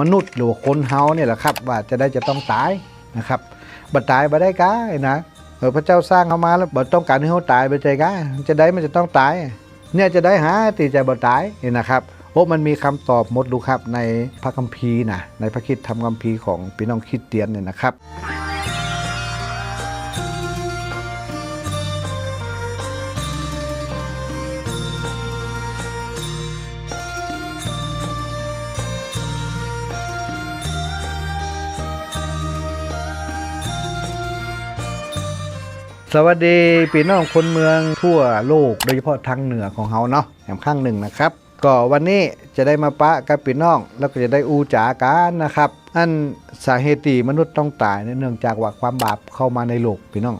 มนุษย์หรือคนเฮาเนี่ยแหละครับ ว่าจะได้จะต้องตายนะครับบัตายบัดได้กายนะพระเจ้าสร้างเขามาแล้วบ่ต้องการให้เขาตายไปใจกายจะได้มันจะต้องตาย เนี่ยจะได้หาตีใจบ่ตายนี่นะครับโอ้มันมีคำตอบหมดดูครับในพระคัมภีร์นะในพระคิดทำคัมภีร์ของพี่น้องคริดเตียนเนี่ยนะครับ สวัสดีพี่น้องคนเมืองทั่วโลกโดยเฉพาะทางเหนือของเฮาเนาะแหมข้างหนึ่งนะครับ ก็วันนี้จะได้มาปะกับพี่น้องแล้วก็จะได้อูจากันนะครับ อันสาเหตุที่มนุษย์ต้องตายเนื่องจากว่าความบาปเข้ามาในโลกพี่น้อง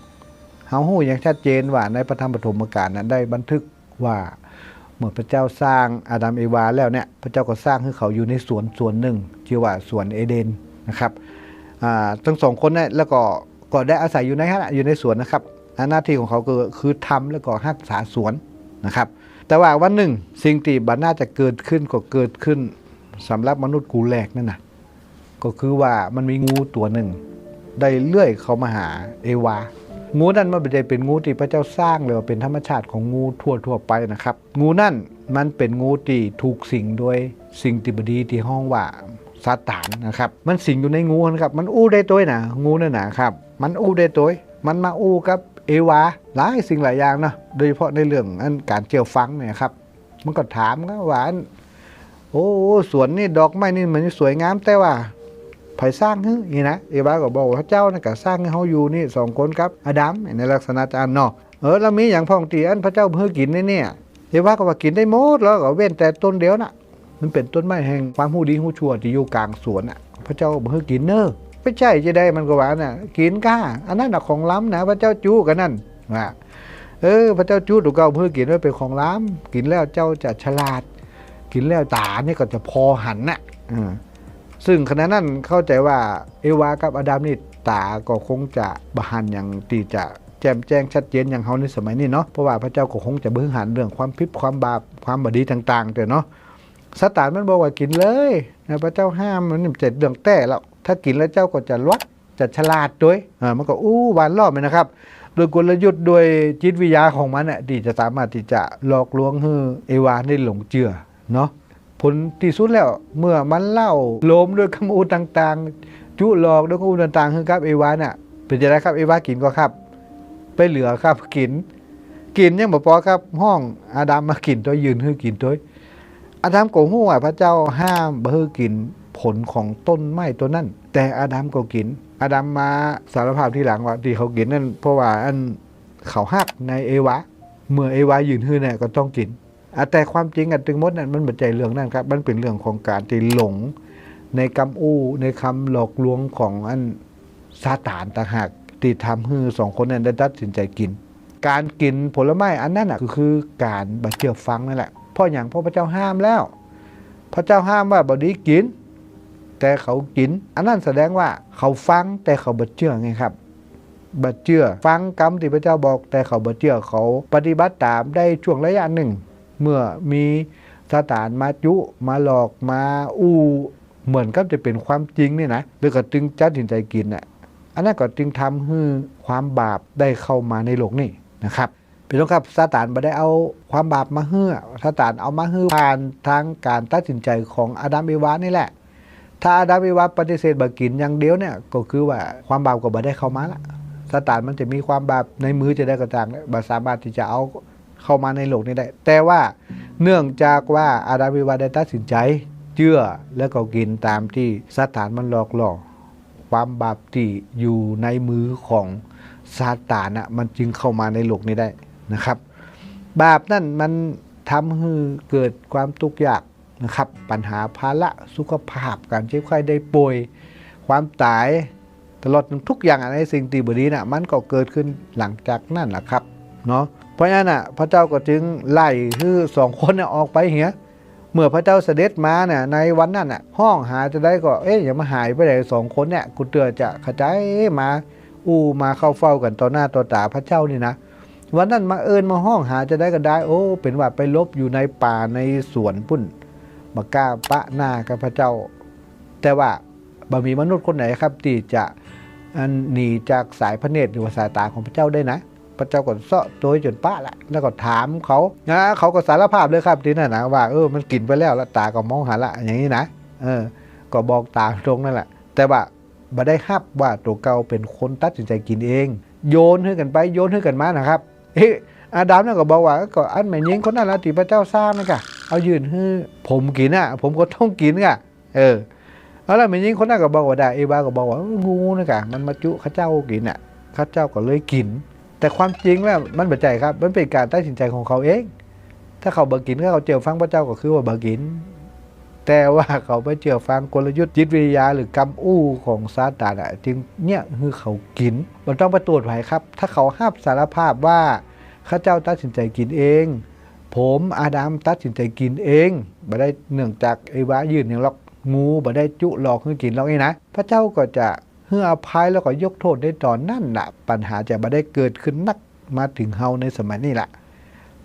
เฮาฮู้อย่างชัดเจนว่าในพระธรรมปฐมกาลนั้นได้บันทึกว่าเมื่อพระเจ้าสร้างอาดัมเอวาแล้วเนี่ยพระเจ้าก็สร้างให้เขาอยู่ในสวนสวนหนึ่งชื่อว่าสวนเอเดนนะครับอ่าทั้งสองคนเนี่ยแล้วก็ก็ได้อาศัยอยู่ในฮะอยู่ในสวนนะครับ หน้าที่ของเขาก็คือทำแล้วก็รักษาสวนนะครับ แต่ว่าวันหนึ่งสิ่งที่บัน่าจะเกิดขึ้นก็เกิดขึ้นสำหรับมนุษย์กูแหลกนั่นนะก็คือว่ามันมีงูตัวหนึ่ง ได้เลื่อยเขามาหาเอวา งูนั่นมันไม่ได้เป็นงูที่พระเจ้าสร้างเลยว่าเป็นธรรมชาติของงูทั่วทั่วไปนะครับ งูนั่นมันเป็นงูที่ถูกสิงโดยสิ่งที่บดีที่ห้องว่าซาตานนะครับ มันสิงอยู่ในงูนะครับ มันอู้ได้ตัวนะงูนั่นนะครับ มันอู้ได้ตัวมันมาอู้กับ เอวาหลายสิ่งหลายอย่างเนาะโดยเฉพาะในเรื่องอันการเจียวฟังเนี่ยครับ มันก็ถามก็ว่านโอ้สวนนี่ดอกไม้นี่มันสวยงามแต่ว่าไผสร้างฮึนี่นะเอวาก็บอกว่าพระเจ้านะก็สร้างให้เฮาอยู่นี่สองคนครับอดัมในลักษณะจานเนาะเออแล้วมีอย่างพ่องตีอันพระเจ้าเพื่อกินนี่เนี่ยเอวาก็ว่ากินได้หมดแล้วก็เว้นแต่ต้นเดียวน่ะ มันเป็นต้นไม้แห่งความหูดีหูชั่วที่อยู่กลางสวนน่ะพระเจ้าเพื่อกินเนอะ ไม่ใช่จะได้มันก็ว่าน่ะกินก้า อันนั้นนะของล้ำนะพระเจ้าจู้กันนั่นว่าเออ พระเจ้าจู้ถูกเก่าเพื่อกินไว้เป็นของล้ำกินแล้วเจ้าจะฉลาด กินแล้วตานี่ก็จะพอหันน่ะอืมซึ่งขณะนั้นเข้าใจว่าเอวากับอดัมนี่ตาก็คงจะบหันอย่างตีจะแจ่มแจ้งชัดเจนอย่างเฮาในสมัยนี้เนาะเพราะว่าพระเจ้าก็คงจะเบิ่งหันเรื่องความผิดความบาปความบดีต่าง ๆ แต่เนาะสตานมันบอกว่ากินเลยนะพระเจ้าห้ามมันเจ็ดเรื่องแต่แล้ว ถ้ากินแล้วเจ้าก็จะรวดจะฉลาดด้วยอ่ามันก็อู้หวานรอบเลยนะครับ โดยกลยุทธ์โดยจิตวิทยาของมันน่ะที่จะสามารถที่จะหลอกลวงให้เอวาได้หลงเชื่อเนาะผลที่สุดแล้วเมื่อมันเล่าโลมด้วยคำอูต่างๆ จุหลอกด้วยคำอูต่างๆคือครับเอวาน่ะเป็นจะได้ครับเอวากินก็ครับ ไปเหลือครับกิน กินยังบ่พอครับ ห้องอาดัมมากินตัวยืนคือกินตัวอาดัมโก็ฮู้ว่าพระเจ้าห้ามบ่ให้กิน ผลของต้นไม้ตัวนั้น แต่อาดัมก็กิน อาดัมมาสารภาพที่หลังว่าที่เขากินนั่นเพราะว่าอันเขาหักในเอวาเมื่อเอวายืนฮือเนี่ยก็ต้องกินแต่ความจริงอันตึงมดนั้นมันไม่ใช่เรื่องนั้นครับ มันเป็นเรื่องของการที่หลง ในคำอู้ในคำหลอกลวงของอันซาตานต่างหากที่ทำให้สองคนนั้นได้ตัดสินใจกิน การกินผลไม้อันนั้นอะก็คือการบัเชื่อฟังนั่นแหละพราะอย่างพราะพระเจ้าห้ามแล้ว พระเจ้าห้ามว่าบดีกิน แต่เขากิน อันนั้นแสดงว่าเขาฟังแต่เขาบัเชื่อไงครับบัเชื่อ ฟังคำที่พระเจ้าบอกแต่เขาบัเชื่อเขาปฏิบัติตามได้ช่วงระยะหนึ่ง เมื่อมีซาตานมาจุมาหลอกมาอู้เหมือนกับจะเป็นความจริงนี่นะแล้วก็จึงจัดสินใจกินอะอันนั้นก็จึงทำให้ความบาปได้เข้ามาในโลกนี่นะครับพี่น้องครับซาตานไม่ได้เอาความบาปมาเฮือซาตานเอามาเฮือผ่านทางการตัดสินใจของอาดัมเอวานี่แหละ ถ้าอาดัมเอวาปฏิเสธบกินอย่างเดียวเนี่ยก็คือว่าความบาปก็ไม่ได้เข้ามาละซาตานมันจะมีความบาปในมือจะได้กระจ่างบ่สามารถที่จะเอาเข้ามาในโลกนี้ได้ แต่ว่าเนื่องจากว่าอาดัมเอวาได้ตัดสินใจเชื่อแล้วก็กินตามที่ซาตานมันหลอกหลอความบาปที่อยู่ในมือของซาตานน่ะมันจึงเข้ามาในโลกนี้ได้นะครับ บาปนั่นมันทำให้เกิดความทุกข์ยาก นะครับ ปัญหาภาระสุขภาพการเจ็บไข้ได้ป่วย ความตายตลอดทุกอย่างในสิ่งที่บดีน่ะมันก็เกิดขึ้นหลังจากนั้นแหละครับเนาะเพราะฉะนั้นน่ะพระเจ้าก็จึงไล่คือสองคนเนี่ยออกไปเหียเมื่อพระเจ้าเสด็จมาเนี่ยในวันนั้นน่ะห้องหาจะได้ก็เอ๊ะอย่ามาหายไปไหนสองคนเนี่ยกูเตือจะขจายมาอู้มาเข้าเฝ้ากันต่อหน้าต่อตาพระเจ้านี่นะวันนั้นมาเอิญมาห้องหาจะได้ก็ได้ โอ้ เป็นว่าไปลบอยู่ในป่าในสวนพุ่น มากล้าปะหน้ากับพระเจ้า แต่ว่าบ่มีมนุษย์คนไหนครับ ที่จะหนีจากสายพระเนตรหรือว่าสายตาของพระเจ้าได้นะ พระเจ้าก็เสาะตัวจนป้าละแล้วก็ถามเขานะเขาก็สารภาพเลยครับทีนั้นนะว่าเออมันกินไปแล้วแล้วตาก็มองหาละอย่างนี้นะเออ ก็บอกตามตรงนั่นแหละแต่ว่าบ่ได้ฮับว่าตัวเก่าเป็นคนตัดสินใจกินเอง โยนให้กันไปโยนให้กันมานะครับเฮ้อาดามนั่นก็บอกว่าก็อันแม่ยิงคนนั้นละที่พระเจ้าสร้างนะกะ เอายืนให้ผมกินอะ ผมก็ต้องกินกะเออเอาแล้วแม่ยิงคนนั้นก็บอกว่าได้เอวาก็บอกว่างูนะกะมันมาจุข้าเจ้ากินอะข้าเจ้าก็เลยกิน แต่ความจริงแล้วมันเปัจจัยครับ มันเป็นการตัดสินใจของเขาเอง ถ้าเขาบ่กินก็เขาเจียวฟังพระเจ้าก็คือว่าบ่กิน แต่ว่าเขาไปเจียวฟังกลยุทธ์จิตวิทยาหรือกรรมอู้ของซาตานอะจึงเนี่ยคือเขากินมันต้องไปตรวจไว้ครับ ถ้าเขาห้ามสารภาพว่าข้าเจ้าตัดสินใจกินเอง ผมอาดัมตัดสินใจกินเองบ่ได้เนื่องจากไอ้วะยืนอย่างล็อกงูบ่ได้จุหลอกให้กินหรอกนี่นะ พระเจ้าก็จะให้ออภัยแล้วก็ยกโทษได้ตอนนั่นน่ะ ปัญหาจะบ่ได้เกิดขึ้นนักมาถึงเฮาในสมัยนี้แหละ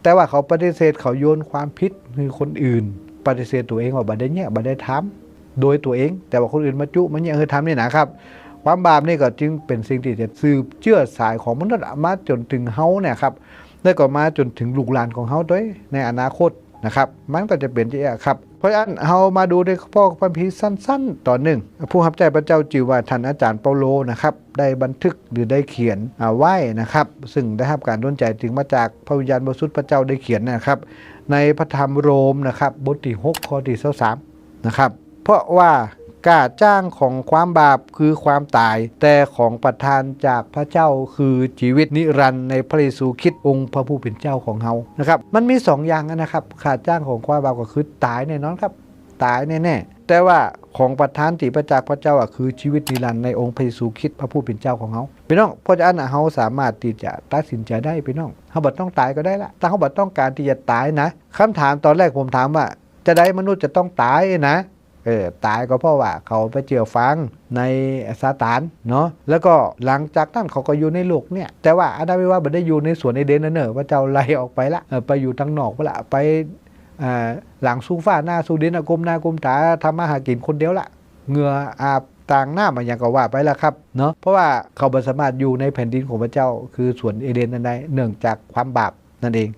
แต่ว่าเขาปฏิเสธเขาโยนความผิดให้คนอื่น ปฏิเสธตัวเองว่าบัได้เนี่ยบัได้ทำโดยตัวเอง แต่ว่าคนอื่นมาจุมันเนี่ยเออทำนี่นะครับ ความบาปนี่ก็จึงเป็นสิ่งที่จะสืบเชื่อสายของมนุษย์มาจนถึงเฮาเนี่ยครับ แล้วก็มาจนถึงลูกหลานของเฮาด้วยในอนาคตนะครับ มันก็จะเป็นที่นี้ครับ เพราะฉะนั้นเฮามาดูในพ่อพระคัมภีสั้นๆตอนหนึ่ง ผู้รับใจพระเจ้าจิวว่าท่านอาจารย์เปาโลนะครับ ได้บันทึกหรือได้เขียนเอาไว้นะครับ ซึ่งได้รับการด้นใจถึงมาจากพระวิญญาณบริสุทธิ์พระเจ้าได้เขียนนะครับ ในพระธรรมโรมนะครับบทที่6ข้อที่23นะครับ เพราะว่า กาจ้างของความบาปคือความตาย แต่ของประทานจากพระเจ้าคือชีวิตนิรันดร์ในพระเยซูคริดองค์พระผู้เป็นเจ้าของเฮานะครับ มันมี 2ออย่างนะครับค่าจ้างของความบาปก็คือตายแน่นอนครับ ตายแน่ๆแต่ว่าของประทานที่ประจากพระเจ้าอะคือชีวิตนิรันดร์ในองค์พระเยซูคริดพระผู้เป็นเจ้าของเฮาพี่น้องเพราะฉะนั้นเฮาสามารถที่จะตัดสินใจได้พี่น้องเฮาบ่ต้องตายก็ได้ละแต่เฮาบ่ต้องการที่จะตายนะคำถามตอนแรกผมถามว่า จะได้มนุษย์จะต้องตายนะ เออตายก็เพราะว่าเขาไปเจียวฟังในซาตานเนาะแล้วก็หลังจากนั้นเขาก็อยู่ในโลกเนี่ย แต่ว่าอาดัมไม่ว่าบ่ได้อยู่ในสวนในเดนนั่นเนอะพระเจ้าไล่ออกไปละไปอยู่ทางนอกไปละไปหลังสู้ฟ้าหน้าสู้ดินอะกลมหน้ากลมตาทำมาหากินคนเดียวละเหงื่ออาบต่างหน้ามันย่างก็ว่าไปล้วครับเนาะเพราะว่าเขาบ่สามารถอยู่ในแผ่นดินของพระเจ้า คือสวนเอเดนนั้นได้เนื่องจากความบาปนั่นเอง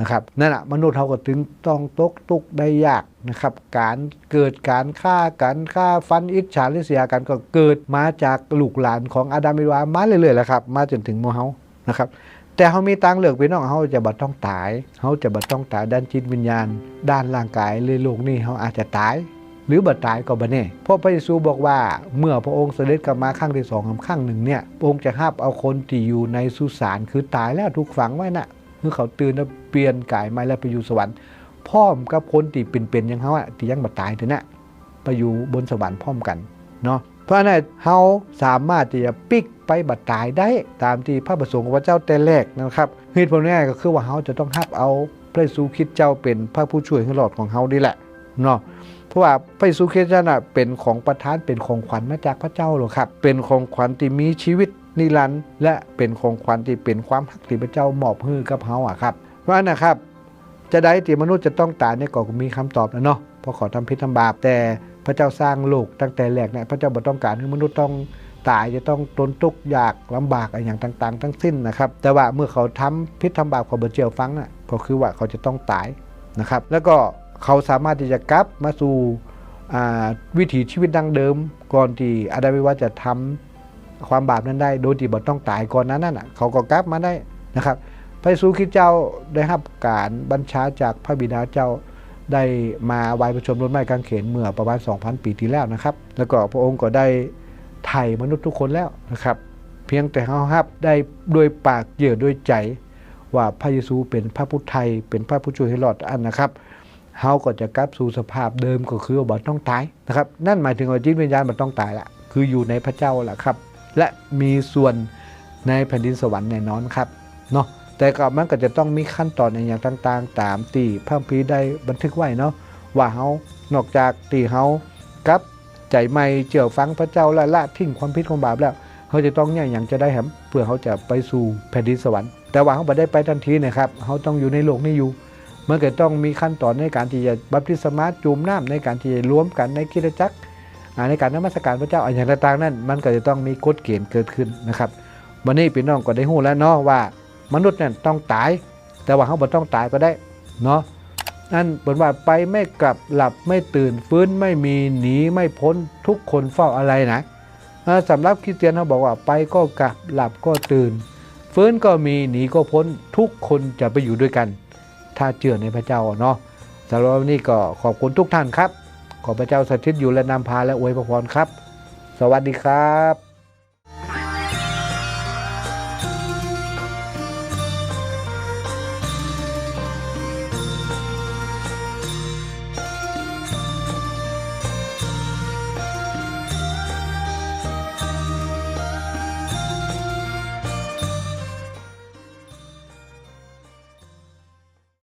นะครับนั่นแหละมนุษย์เขาก็ถึงต้องตกทุกได้ยากนะครับ การเกิดการฆ่ากันฆ่าฟันอิจฉาริษยากันก็เกิดมาจากลูกหลานของอาดัมอิวามาเรื่อยๆแหละครับ มาจนถึงโมเฮานะครับแต่เขามีตังเหลือกไปน้องเขาจะบัดต้องตายเขาจะบัดต้องตายด้านจิตวิญญาณ ด้านร่างกายเลยโลกนี้เขาอาจจะตาย หรือบัดตายก็บ่แน่เพราะพระเยซูบอกว่าเมื่อพระองค์เสด็จกลับมาครั้งที่สองกับครั้งหนึ่งเนี่ยพระองค์จะห้าบเอาคนที่อยู่ในสุสานคือตายแล้วถูกฝังไว้น่ะ คือเขาตื่นแล้วเปลี่ยนกายใหม่แล้วไปอยู่สวรรค์พร้อมกับคนที่เป็นๆย่างเขาอะที่ยังบ่ตายเถอะนะไปอยู่บนสวรรค์พร้อมกันเนาะเพราะนั้นเขาสามารถที่จะปิกไปบัดตายได้ตามที่พระประสงค์ของพระเจ้าแต่แรกนะครับเหตุผลง่ายก็คือว่าเขาจะต้องฮับเอาพระเยซูคิดเจ้าเป็นพระผู้ช่วยให้รอดของเขานี่แหละเนาะเพราะว่าพระเยซูคริสต์เจ้าน่ะเป็นของประทานเป็นของขวัญมาจากพระเจ้าหรอกครับ เป็นของขวัญที่มีชีวิต นิรันดร์และเป็นของขวัญที่เป็นความฮักที่พระเจ้ามอบให้กับเฮาอะครับเพราะนะครับ จะได้ที่มนุษย์จะต้องตายเนี่ยก็มีคำตอบแล้วเนาะเพราะขอทำพิษทำบาปแต่พระเจ้าสร้างโลกตั้งแต่แรกเนี่ยพระเจ้าบ่ต้องการให้มนุษย์ต้องตายจะต้องทนทุกข์ยากลำบากอะไรอย่างต่าง ๆ ทั้งสิ้นนะครับ แต่ว่าเมื่อเขาทำพิษทำบาปขาเบอร์เจียวฟังน่ะก็คือว่าเขาจะต้องตายนะครับ แล้วก็เขาสามารถที่จะกลับมาสู่วิถีชีวิตดั้งเดิม ก่อนที่อาดัมวิวาจะทำ ความบาปนั้นได้ โดยที่บ่ต้องตายก่อนนั้นน่ะเขาก็กลับมาได้นะครับพระเยซูคริสต์เจ้าได้รับการบัญชาจากพระบิดาเจ้าได้มาไว้ประชมรถไม้กางเขนเมื่อประมาณ 2,000 ปีที่แล้วนะครับ แล้วก็พระองค์ก็ได้ไถ่มนุษย์ทุกคนแล้วนะครับ เพียงแต่เขารับได้ด้วยปากเยื่อด้วยใจ ว่าพระเยซูเป็นพระผู้ไทยเป็นพระผู้ช่วยให้รอดอันนะครับเฮาก็จะกลับสู่สภาพเดิมก็คือว่าบ่ต้องตายนะครับ นั่นหมายถึงว่าจิตวิญญาณบ่ต้องตายละคืออยู่ในพระเจ้าแหละครับ และมีส่วนในแผ่นดินสวรรค์แน่นอนครับเนาะแต่ก็มันก็จะต้องมีขั้นตอนในอย่างต่างๆ ตามที่พระคัมภีได้บันทึกไว้เนาะว่าเฮานอกจากที่เฮากับใจไม่เจียวฟังพระเจ้าและละทิ้งความผิดของบาปแล้วเขาจะต้องเนี่ยอย่างจะได้แหมเพื่อเขาจะไปสู่แผ่นดินสวรรค์แต่ว่าเขาไม่ได้ไปทันทีนะครับเขาต้องอยู่ในโลกนี้อยู่มันก็ต้องมีขั้นตอนในการที่จะบัพติศมาจูมน้ำในการที่จะรวมกันในคริสตจักร ในการนมัสการพระเจ้าอย่างต่างๆนั่นมันก็จะต้องมีกฎเกณฑ์เกิดขึ้นนะครับวันนี้พี่น้องก็ได้รู้แล้วเนาะว่ามนุษย์นั่นต้องตาย แต่ว่าเขาบ่ต้องตายก็ได้เนาะนั่นเป็นว่าไปไม่กลับหลับไม่ตื่นฟื้นไม่มีหนีไม่พ้นทุกคนเฝ้าอะไรนะสำหรับคริสเตียนเขาบอกว่าไปก็กลับหลับก็ตื่น ฟื้นก็มีหนีก็พ้นทุกคนจะไปอยู่ด้วยกัน ถ้าเชื่อในพระเจ้าเนาะสำหรับวันนี้ก็ขอบคุณทุกท่านครับ ขอพระเจ้าสถิตอยู่และนำพาและอวยพรครับ สวัสดีครับ